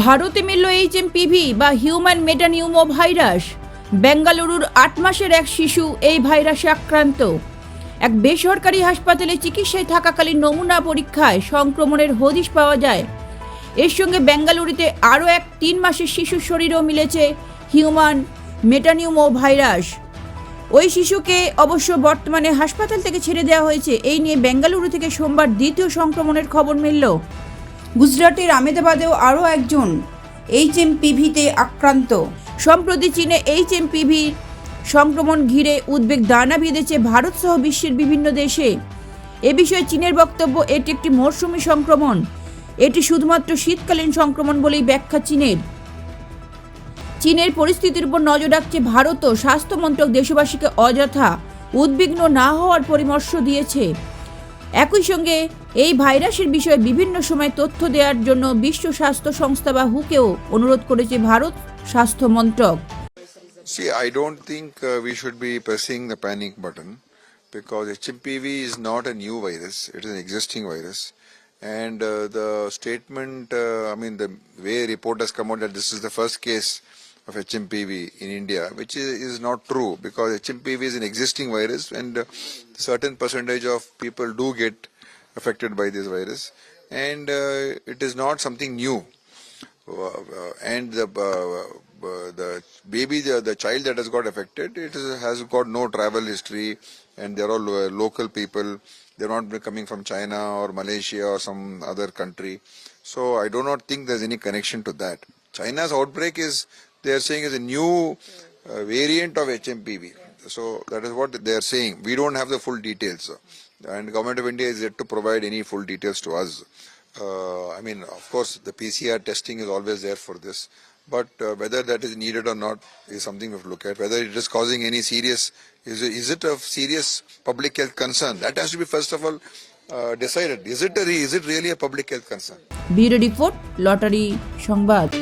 ভারতে মিলল এইচএমপিভি বা হিউম্যান মেটানিউমো ভাইরাস বেঙ্গালুরুর আট মাসের এক শিশু এই ভাইরাসে আক্রান্ত। এক বেসরকারি হাসপাতালে চিকিৎসায় থাকাকালীন নমুনা পরীক্ষায় সংক্রমণের হদিশ পাওয়া যায়। এর সঙ্গে বেঙ্গালুরুতে আরও এক তিন মাসের শিশুর শরীরেও মিলেছে হিউম্যান মেটানিউমো ভাইরাস ওই শিশুকে অবশ্য বর্তমানে হাসপাতাল থেকে ছেড়ে দেওয়া হয়েছে। এই নিয়ে বেঙ্গালুরু থেকে সোমবার দ্বিতীয় সংক্রমণের খবর মিলল। গুজরাটের আমেদাবাদেও আরও একজন এইচএমপিভিতে আক্রান্ত। সম্প্রতি চীনে এইচএমপিভি সংক্রমণ ঘিরে উদ্বেগ দানা বেঁধেছে ভারত সহ বিশ্বের বিভিন্ন দেশে। এ বিষয়ে চীনের বক্তব্য, এটি একটি মরশুমি সংক্রমণ। এটি শুধুমাত্র শীতকালীন সংক্রমণ বলেই ব্যাখ্যা চীনের। চীনের পরিস্থিতির উপর নজর রাখছে ভারতও স্বাস্থ্য মন্ত্রক দেশবাসীকে অযথা উদ্বিগ্ন না হওয়ার পরামর্শ দিয়েছে। একই সঙ্গে এই ভাইরাসের বিষয়ে বিভিন্ন সময় তথ্য দেওয়ার জন্য বিশ্ব স্বাস্থ্য সংস্থা বা হুকেও অনুরোধ করেছে ভারত স্বাস্থ্য মন্ত্রক See, I don't think uh, we should be pressing the panic button because HMPV is not a new virus, it is an existing virus. And uh, the statement, uh, I mean, the way report has come out that this is the first case of HMPV in India, which is, is not true because HMPV is an existing virus and uh, certain percentage of people do get affected by this virus. And uh, it is not something new. Uh, and the uh, uh, the baby the, the child that has got affected it is, has got no travel history and they're all uh, local people they're not coming from china or malaysia or some other country so i do not think there's any connection to that china's outbreak is they are saying is a new uh, variant of HMPV. So that is what they are saying. We don't have the full details. And Government of India is yet to provide any full details to us. Uh, I mean, of course, the PCR testing is always there for this. But uh, whether that is needed or not is something we have to look at. Whether it is causing any serious, is is it a serious public health concern? That has to be, first of all, uh, decided. Is it, a, is it really a public health concern? Be ready for Lottery, Shangbat.